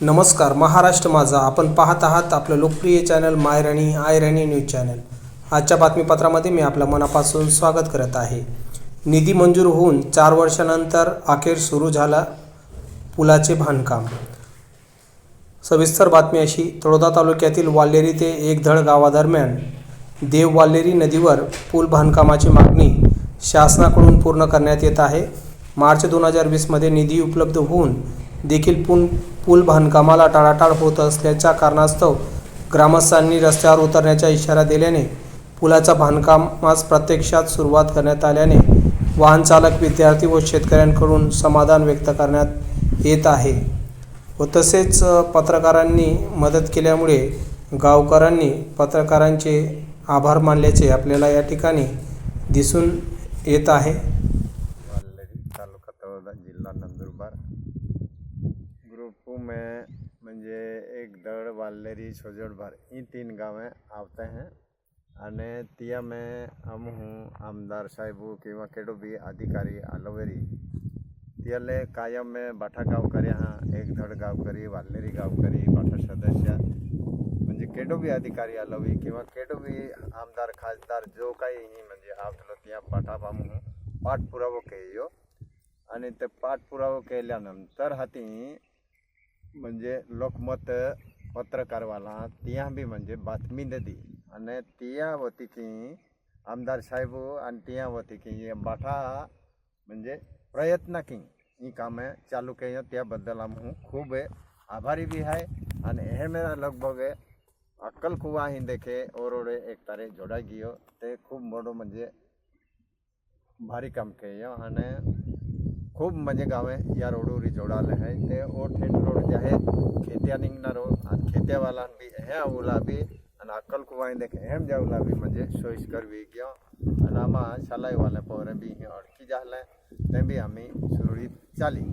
नमस्कार महाराष्ट्र माझा. आपण पाहत आहात आपलं लोकप्रिय चॅनल मायराणी आयराणी न्यूज चॅनल. आजच्या बातमीपत्रामध्ये मी आपलं मनापासून स्वागत करत आहे. निधी मंजूर होऊन चार वर्षानंतर अखेर सुरू झाला पुलाचे बांधकाम. सविस्तर बातमी अशी तळोदा तालुक्यातील वाल्हेरी ते एकधड गावादरम्यान देव वाल्हेरी नदीवर पूल बांधकामाची मागणी शासनाकडून पूर्ण करण्यात येत आहे. मार्च दोन हजार वीसमध्ये निधी उपलब्ध होऊन देखील पूल पूल बांधकामाला टाळाटाळ होत असल्याच्या कारणास्तव ग्रामस्थांनी रस्त्यावर उतरण्याचा इशारा दिल्याने पुलाचा बांधकामास प्रत्यक्षात सुरुवात करण्यात आल्याने वाहन चालक विद्यार्थी व शेतकऱ्यांकडून समाधान व्यक्त करण्यात येत आहे व तसेच पत्रकारांनी मदत केल्यामुळे गावकऱ्यांनी पत्रकारांचे आभार मानल्याचे आपल्याला या ठिकाणी दिसून येत आहे वाल्हेरी तालुका तळोदा जिल्हा नंदुरबार ग्रुप में म्हणजे एक दड़ वाल्हेरी छोजड़बार ये तीन गाँवें आते हैं અને ત્યાં મેં हम हूँ आमदार साहेबू किंवा केडो बी अधिकारी आलोवेरी त्याले कायम में बाठा गावकरी हा एक धड गावकरी वाल्हेरी गावकरी बाठा सदस्य म्हणजे केडो बी अधिकारी आलोवी किंवा केडो बी आमदार खासदार जो काही म्हणजे आवतलो त्या पाठा हम पाठपुरावो केयो आणि ते पाठपुरावो केल्यानंतर हाती म्हणजे लोकमत पत्रकारवाला तिया बी म्हणजे बातमी दिली आणि तिया होती की आमदार साहेब आणि तिया होती की बाठा म्हणजे प्रयत्न की ही कामे चालू केयो त्याबद्दल हम खूब आभारी भी है અને એ મેરા લગભગ અક્કલ કુવા અહીં દેખે ઓરોડે એક તારે જોડાઈ ગયો તે ખૂબ મોટો म्हणजे भारी काम केलं आणि खूप म्हणजे गावे या रोडवर जोडाले आहे ते ओ थेट रोड जे आहे खेत्या निघणार आणि खेत्यावाला बी हे उला बी आणि अक्कलकुवा देखे हेम जाऊला बी म्हणजे सोयीस्कर बी घेऊ आणि आम्हा शालाईवाले पोरे बी हे अडकी झाले ते बी आम्ही सुरळीत चाली